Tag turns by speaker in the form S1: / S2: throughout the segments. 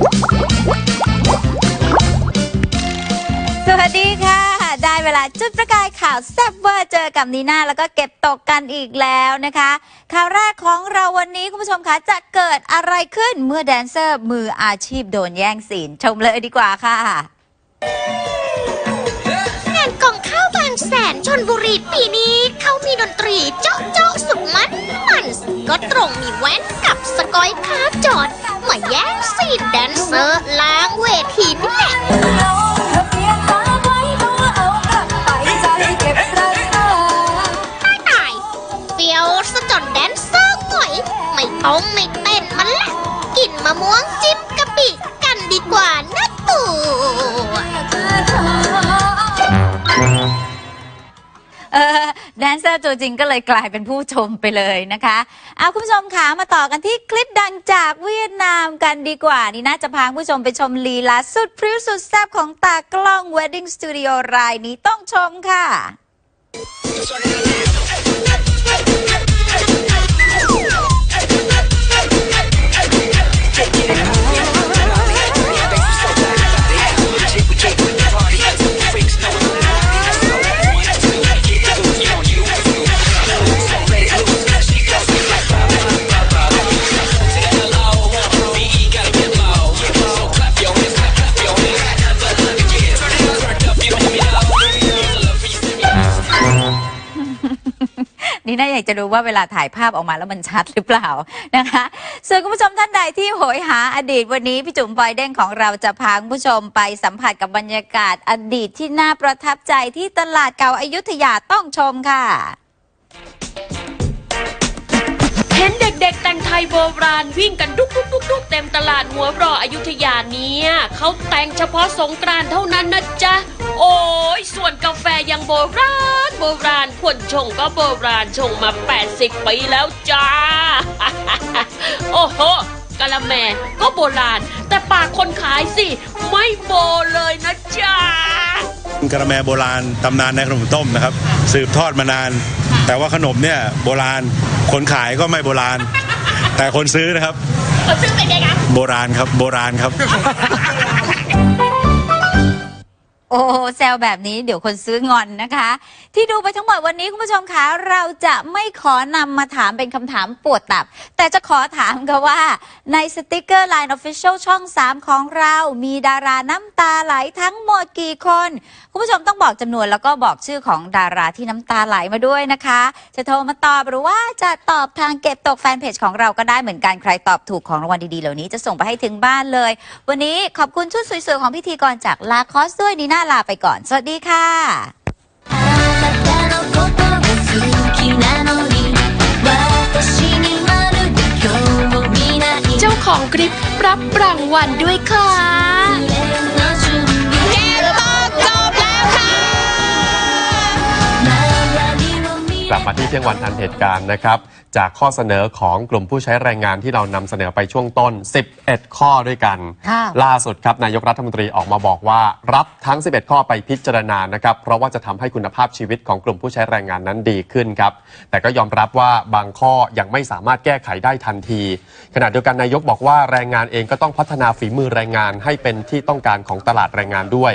S1: สวัสดีค่ะ ได้เวลาจุดประกายข่าวแซ่บเวอร์เจอกับนีน่าแล้วก็เก็บตกกันอีกแล้วนะคะ ข่าวแรกของเราวันนี้คุณผู้ชมคะจะเกิดอะไรขึ้นเมื่อแดนเซอร์มืออาชีพโดนแย่งซีนชมเลยดีกว่าค่ะ
S2: งานกล่องข้าวบางแสนชนบุรีปีนี้เขามีดนตรี นแดนเซอร์ล้างเวทีนี่แหละตายตายเฟียวสะจนแดนเซอร์หงอยไม่ต้อง น
S1: เซอร์ตัวจริงก็เลยกลายเป็นผู้ชมไปเลยนะคะเอาคุณผู้ชมขามาต่อกันที่คลิปดังจากเวียดนามกันดีกว่า นี่น่าจะพาคุณผู้ชมไปชมลีลาสุดพริ้วสุดแซ่บของตากล้อง Wedding Studio รายนี้ต้องชมค่ะ นี่น่าอยากจะรู้ว่าเวลาถ่ายภาพออกมาแล้วมันชัดหรือเปล่านะคะส่วนคุณผู้ชมท่านใดที่โหยหาอดีตวันนี้พี่จุ๋มปอยเด้งของเราจะพาคุณผู้ชมไปสัมผัสกับบรรยากาศอดีตที่น่าประทับใจที่ตลาดเก่าอายุทยาต้องชมค่ะ
S3: เห็นเด็กๆแต่งไทยโบราณวิ่งกันดุกดุกดุกดุกเต็มตลาดหัวรออยุธยาเนี่ยเขาแต่งเฉพาะสงกรานต์เท่านั้นนะจ๊ะ โอ้ยส่วนกาแฟยังโบราณ โบราณคนชงก็โบราณชงมา 80 ปีแล้วจ้า โอ้โหกะละแมก็โบราณ แต่ปากคนขายสิ ไม่โบเลยนะจ๊ะ
S4: กระแมโบราณตำนานในขนมต้มนะครับ สืบทอดมานาน แต่ว่าขนมเนี่ยโบราณคนขายก็ไม่โบราณ แต่คนซื้อนะครับ
S2: ซึ่งเป็นไงคะ
S4: โบราณครับโบราณครับ
S1: โอ้แซวแบบนี้เดี๋ยวคนซื้องอนนะคะ ที่ดูไปทั้งหมดวันนี้คุณผู้ชมคะ เราจะไม่ขอนำมาถามเป็นคำถามปวดตับ แต่จะขอถามค่ะว่า ในสติกเกอร์ Line Official ช่อง 3 ของเรา มีดาราน้ำตาไหลทั้งหมดกี่คน คุณผู้ชมต้องบอกจำนวนแล้วก็บอกชื่อของดาราที่น้ำตาไหลมาด้วยนะคะ จะโทรมาตอบหรือว่าจะตอบทางเก็บตกแฟนเพจของเราก็ได้เหมือนกันใครตอบถูกของรางวัลดีๆเหล่านี้จะส่งไปให้ถึงบ้านเลย วันนี้ขอบคุณชุดสวยๆของพิธีกรจากลาคอสด้วยนีน่าาลาไปก่อน สวัสดีค่ะ
S3: เจ้าของกริปรับรางวัลด้วยค่ะ
S2: กลั
S5: บมาที่เที่ยงวันทันเหตุการณ์นะครับ จากข้อเสนอของกลุ่มผู้ใช้แรงงานที่เรานำเสนอไปช่วงต้น 11 ข้อด้วยกัน
S1: ค่ะ
S5: ล่าสุดครับนายกรัฐมนตรีออกมาบอกว่า รับทั้ง 11 ข้อไปพิจารณานะครับ เพราะว่าจะทำให้คุณภาพชีวิตของกลุ่มผู้ใช้แรงงานนั้นดีขึ้นครับ แต่ก็ยอมรับว่าบางข้อยังไม่สามารถแก้ไขได้ทันที ขณะเดียวกันนายกบอกว่าแรงงานเองก็ต้องพัฒนาฝีมือแรงงาน ให้เป็นที่ต้องการของตลาดแรงงานด้วย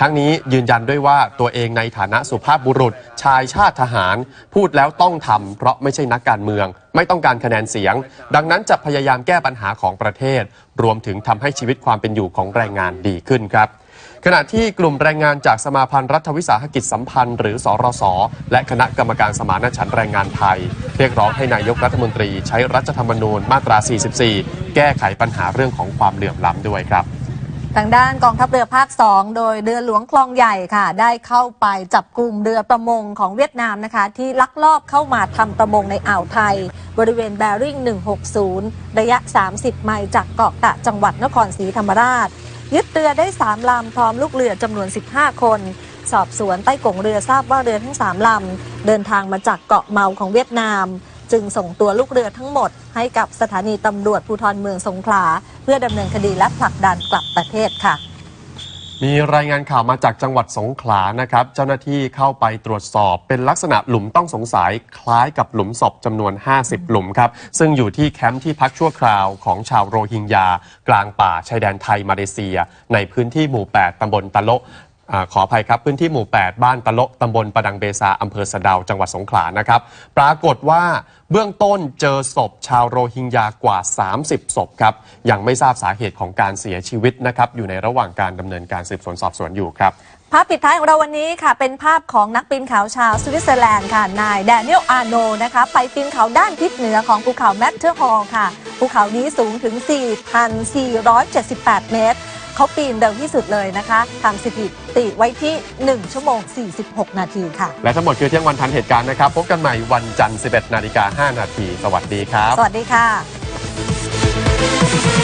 S5: ทั้งนี้ยืนยันด้วยว่าตัวเองในฐานะสุภาพบุรุษชายชาติทหารพูดแล้วต้องทำเพราะไม่ใช่นักการเมือง ไม่ต้องการคะแนนเสียง ดังนั้นจะพยายามแก้ปัญหาของประเทศ รวมถึงทำให้ชีวิตความเป็นอยู่ของแรงงานดีขึ้นครับ ขณะที่กลุ่มแรงงานจากสมาพันธ์รัฐวิสาหกิจสัมพันธ์ หรือสรสและคณะกรรมการสมานฉันท์แรงงานไทย เรียกร้องให้นายกรัฐมนตรีใช้รัฐธรรมนูญมาตรา 44 แก้ไขปัญหาเรื่องของความเหลื่อมล้ำด้วยครับ
S6: ทางด้านกองทัพเรือภาค 2 โดยเรือหลวงคลองใหญ่ค่ะ ได้เข้าไปจับกลุ่มเรือประมงของเวียดนามนะคะ ที่ลักลอบเข้ามาทำประมงในอ่าวไทย บริเวณแบริ่ง 160 ระยะ 30 ไมล์จากเกาะกะจังหวัดนครศรีธรรมราช ยึดเรือได้ 3 ลำพร้อมลูกเรือจำนวน 15 คน สอบสวนใต้กงเรือทราบว่าเรือทั้ง 3 ลำ เดินทางมาจากเกาะเมาของเวียดนาม จึงส่งตัวลูกเรือทั้งหมด ให้กับสถานีตำรวจภูธรเมืองสงขลา เพื่อดำเนินคดีและผลักดันกลับประเทศค่ะ
S5: มีรายงานข่าวมาจากจังหวัดสงขลานะครับ เจ้าหน้าที่เข้าไปตรวจสอบเป็นลักษณะหลุมต้องสงสัยคล้ายกับหลุมศพจำนวน 50 หลุมครับ ซึ่งอยู่ที่แคมป์ที่พักชั่วคราวของชาวโรฮิงญา กลางป่าชายแดนไทยมาเลเซีย ในพื้นที่หมู่ 8 ตำบลตะโล อาขออภัยครับ พื้นที่หมู่ 8 บ้านตะโละตำบลประดังเบซาอำเภอสะเดาวจังหวัดสงขลานะครับ ปรากฏว่าเบื้องต้นเจอศพชาวโรฮิงญากว่า 30 ศพครับ ยังไม่ทราบสาเหตุของการเสียชีวิตนะครับ อยู่ในระหว่างการดำเนินการสืบสวนสอบสวนอยู่ครับ
S6: ภาพปิดท้ายของเราวันนี้ค่ะ เป็นภาพของนักปีนเขาชาวสวิตเซอร์แลนด์ค่ะ นายแดเนียลอาโนนะคะ ไปปีนเขาด้านทิศเหนือของภูเขาแมทเทอร์ฮอลค่ะ ภูเขานี้สูงถึง 4,478 เมตร เขาปีนเร็วที่สุดเลยนะคะทำสถิติไว้ที่ 1 ชั่วโมง 46 นาทีค่ะ
S5: และทั้งหมดคือเที่ยงวันทันเหตุการณ์นะครับ พบกันใหม่วันจันทร์ 11 นาฬิกา 5 นาที สวัสดีครับ
S6: สวัสดีค่ะ